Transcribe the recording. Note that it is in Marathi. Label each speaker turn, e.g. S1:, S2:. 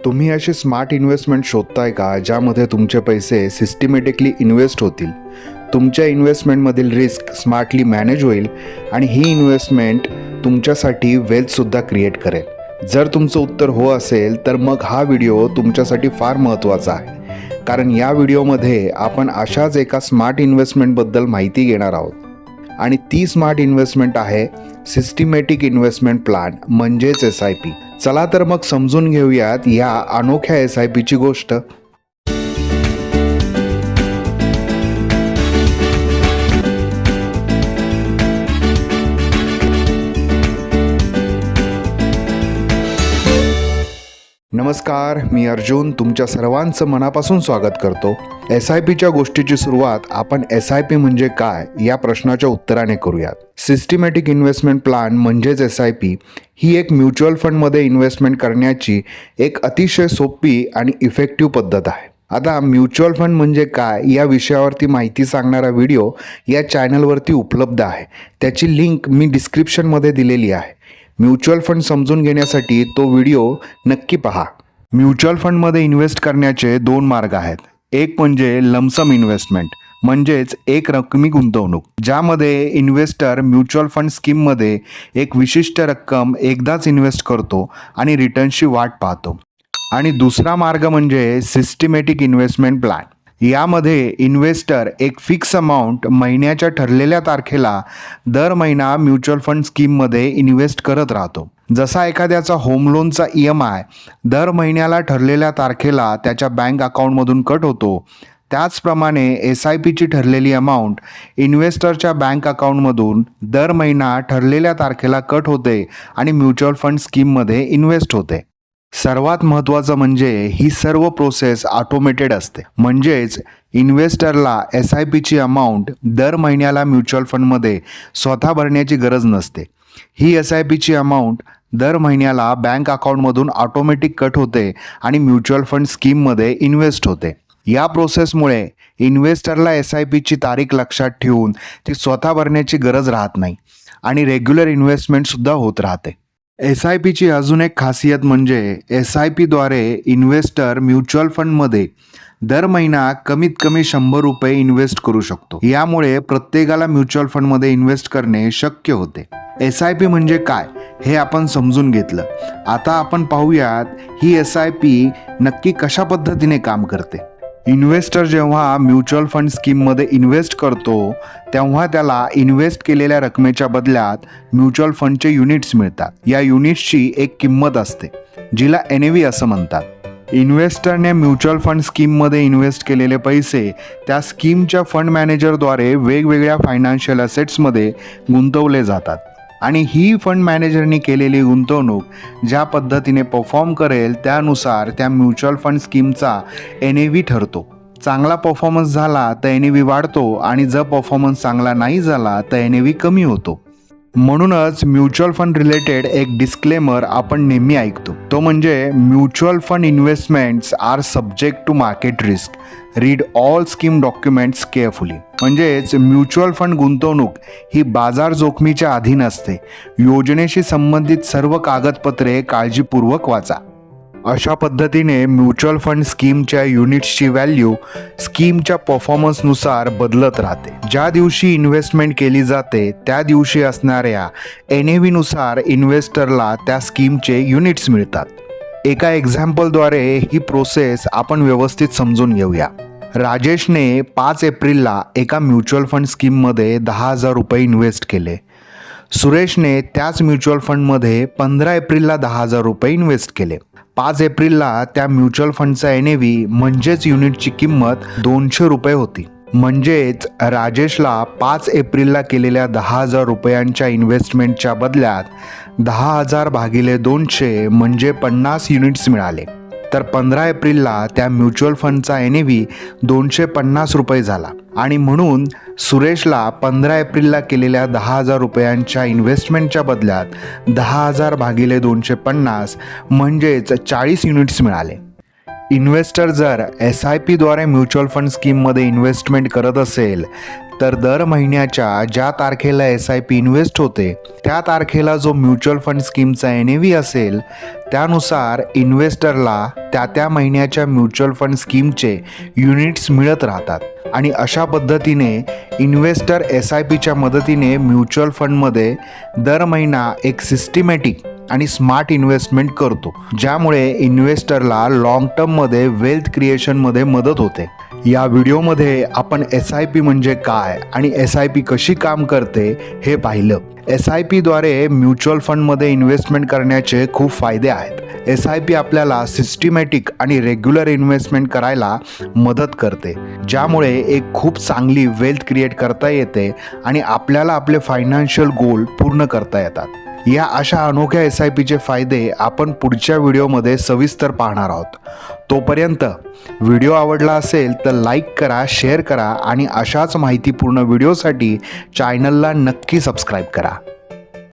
S1: तुम्ही असे स्मार्ट इन्व्हेस्टमेंट शोधताय का ज्यामध्ये तुमचे पैसे सिस्टमॅटिकली इन्व्हेस्ट होतील? तुमच्या इन्व्हेस्टमेंटमधील रिस्क स्मार्टली मॅनेज होईल आणि ही इन्व्हेस्टमेंट तुमच्यासाठी वेल्थसुद्धा क्रिएट करेल. जर तुमचं उत्तर हो असेल तर मग हा व्हिडिओ तुमच्यासाठी फार महत्त्वाचा आहे. कारण या व्हिडिओमध्ये आपण अशाच एका स्मार्ट इन्व्हेस्टमेंटबद्दल माहिती घेणार आहोत. आणि ती स्मार्ट इन्व्हेस्टमेंट आहे सिस्टिमॅटिक इन्व्हेस्टमेंट प्लॅन म्हणजेच एस आय पी चला तर मग समजून घेऊयात या अनोख्या एस आय पीची गोष्ट. नमस्कार मी अर्जुन. तुमच्या सर्वांचं मनापासून स्वागत करतो. एस आय पीच्या गोष्टीची सुरुवात आपण एस आय पी म्हणजे काय या प्रश्नाच्या उत्तराने करूयात. सिस्टमॅटिक इन्व्हेस्टमेंट प्लॅन म्हणजेच एस आय पी ही एक म्युच्युअल फंडमध्ये इन्व्हेस्टमेंट करण्याची एक अतिशय सोपी आणि इफेक्टिव्ह पद्धत आहे. आता म्युच्युअल फंड म्हणजे काय या विषयावरती माहिती सांगणारा व्हिडिओ या चॅनलवरती उपलब्ध आहे. त्याची लिंक मी डिस्क्रिप्शनमध्ये दिलेली आहे. म्युच्युअल फंड समजून घेण्यासाठी तो व्हिडिओ नक्की पहा. म्युच्युअल फंडमध्ये इन्व्हेस्ट करण्याचे दोन मार्ग आहेत. एक म्हणजे लमसम इन्व्हेस्टमेंट म्हणजेच एक रकमी गुंतवणूक ज्यामध्ये इन्व्हेस्टर म्युच्युअल फंड स्कीममध्ये एक विशिष्ट रक्कम एकदाच इन्व्हेस्ट करतो आणि रिटर्नची वाट पाहतो. आणि दुसरा मार्ग म्हणजे सिस्टमॅटिक इन्व्हेस्टमेंट प्लॅन यामध्ये इन्व्हेस्टर एक फिक्स अमाऊंट महिन्याच्या ठरलेल्या तारखेला दर महिना म्युच्युअल फंड स्कीममध्ये इन्व्हेस्ट करत राहतो. जसा एखाद्याचा होम लोनचा ई एम आय दर महिन्याला ठरलेल्या तारखेला त्याच्या बँक अकाउंटमधून कट होतो त्याचप्रमाणे एस आय पीची ठरलेली अमाऊंट इन्व्हेस्टरच्या बँक अकाउंटमधून दर महिना ठरलेल्या तारखेला कट होते आणि म्युच्युअल फंड स्कीममध्ये इन्व्हेस्ट होते. सर्वात महत्त्वाचं म्हणजे ही सर्व प्रोसेस ऑटोमेटेड असते. म्हणजेच इन्व्हेस्टरला एस आय पीची अमाऊंट दर महिन्याला म्युच्युअल फंडमध्ये स्वतः भरण्याची गरज नसते. ही एस आय पीची अमाऊंट दर महिन्याला बँक अकाउंटमधून ऑटोमॅटिक कट होते आणि म्युच्युअल फंड स्कीममध्ये इन्व्हेस्ट होते. या प्रोसेसमुळे इन्व्हेस्टरला एस आय पीची तारीख लक्षात ठेवून ती स्वतः भरण्याची गरज राहत नाही आणि रेग्युलर इन्व्हेस्टमेंटसुद्धा होत राहते. एस आय पीची अजून एक खासियत म्हणजे एस आय पीद्वारे इन्व्हेस्टर म्युच्युअल फंडमध्ये दर महिना कमीत कमी शंभर रुपये इन्व्हेस्ट करू शकतो. यामुळे प्रत्येकाला म्युच्युअल फंडमध्ये इन्व्हेस्ट करणे शक्य होते. एस आय पी म्हणजे काय? हे आपण समजून घेतलं. आता आपण पाहूयात ही एस आय पी नक्की कशा पद्धतीने काम करते? इन्व्हेस्टर जेव्हा म्युच्युअल फंड स्कीममध्ये इन्व्हेस्ट करतो तेव्हा त्याला इन्व्हेस्ट केलेल्या रकमेच्या बदल्यात म्युच्युअल फंडचे युनिट्स मिळतात. या युनिट्सची एक किंमत असते जिला एन ए व्ही असं म्हणतात. इन्व्हेस्टरने म्युच्युअल फंड स्कीममध्ये इन्व्हेस्ट केलेले पैसे त्या स्कीमच्या फंड मॅनेजरद्वारे वेगवेगळ्या फायनान्शियल असेट्समध्ये गुंतवले जातात. आणि ही फंड मॅनेजरनी केलेली गुंतवणूक ज्या पद्धतीने परफॉर्म करेल त्यानुसार त्या म्युच्युअल फंड स्कीमचा एन ए व्ही ठरतो. चांगला परफॉर्मन्स झाला तर एन ए व्ही वाढतो आणि जर परफॉर्मन्स चांगला नाही झाला तर एन ए व्ही कमी होतो. म्हणूनच म्युच्युअल फंड रिलेटेड एक डिस्क्लेमर आपण नेहमी ऐकतो. तो म्हणजे mutual fund investments are subject to market risk. Read all scheme documents carefully. म्हणजेच म्युच्युअल फंड गुंतवणूक ही बाजार जोखमीच्या अधीन असते. योजनेशी संबंधित सर्व कागदपत्रे काळजीपूर्वक वाचा. अशा पद्धतीने म्युच्युअल फंड स्कीमच्या युनिट्सची व्हॅल्यू स्कीमच्या परफॉर्मन्सनुसार बदलत राहते. ज्या दिवशी इन्व्हेस्टमेंट केली जाते त्या दिवशी असणाऱ्या एन ए व्हीनुसार इन्व्हेस्टरला त्या स्कीमचे युनिट्स मिळतात. एका एक्झाम्पलद्वारे ही प्रोसेस आपण व्यवस्थित समजून घेऊया. राजेशने पाच एप्रिलला एका म्युच्युअल फंड स्कीममध्ये दहा हजार रुपये इन्व्हेस्ट केले. सुरेशने त्याच म्युच्युअल फंडमध्ये पंधरा एप्रिलला दहा हजार रुपये इन्व्हेस्ट केले. पाच एप्रिलला त्या म्युच्युअल फंडचा एन ए व्ही म्हणजेच युनिटची किंमत दोनशे रुपये होती. म्हणजेच राजेशला पाच एप्रिलला केलेल्या दहा हजार रुपयांच्या इन्व्हेस्टमेंटच्या बदल्यात दहा हजार भागिले दोनशे म्हणजे पन्नास युनिट्स मिळाले. तर पंधरा एप्रिलला त्या म्युच्युअल फंडचा एन ए व्ही दोनशे पन्नास रुपये झाला. आणि म्हणून सुरेशला पंधरा एप्रिलला केलेल्या दहा हजार रुपयांच्या इन्व्हेस्टमेंटच्या बदल्यात दहा हजार भागिले दोनशे पन्नास म्हणजेच चाळीस युनिट्स मिळाले. इन्व्हेस्टर जर एस आय पीद्वारे म्युच्युअल फंड स्कीममध्ये इन्व्हेस्टमेंट करत असेल तर दर महिन्याच्या ज्या तारखेला एस आय पी इन्व्हेस्ट होते त्या तारखेला जो म्युच्युअल फंड स्कीमचा एन ए व्ही असेल त्यानुसार इन्व्हेस्टरला त्या त्या महिन्याच्या म्युच्युअल फंड स्कीमचे युनिट्स मिळत राहतात. आणि अशा पद्धतीने इन्व्हेस्टर एस आय पीच्या मदतीने म्युच्युअल फंडमध्ये दर महिना एक सिस्टिमॅटिक आणि स्मार्ट इन्व्हेस्टमेंट करतो ज्यामुळे इन्व्हेस्टरला लॉंग टर्ममध्ये वेल्थ क्रिएशनमध्ये मदत होते. या व्हिडिओमध्ये आपण एस आय पी म्हणजे काय आणि एस आय पी कशी काम करते हे पाहिलं. एस आय पीद्वारे म्युच्युअल फंडमध्ये इन्व्हेस्टमेंट करण्याचे खूप फायदे आहेत. एस आय पी आपल्याला सिस्टमॅटिक आणि रेग्युलर इन्व्हेस्टमेंट करायला मदत करते. ज्यामुळे एक खूप चांगली वेल्थ क्रिएट करता येते आणि आपल्याला आपले फायनान्शियल गोल पूर्ण करता येतात. या अशा अनोख्या एस आय पीचे फायदे आपण पुढच्या व्हिडिओमध्ये सविस्तर पाहणार आहोत. तोपर्यंत व्हिडिओ आवडला असेल तर लाईक करा शेअर करा आणि अशाच माहितीपूर्ण व्हिडिओसाठी चॅनलला नक्की सबस्क्राईब करा.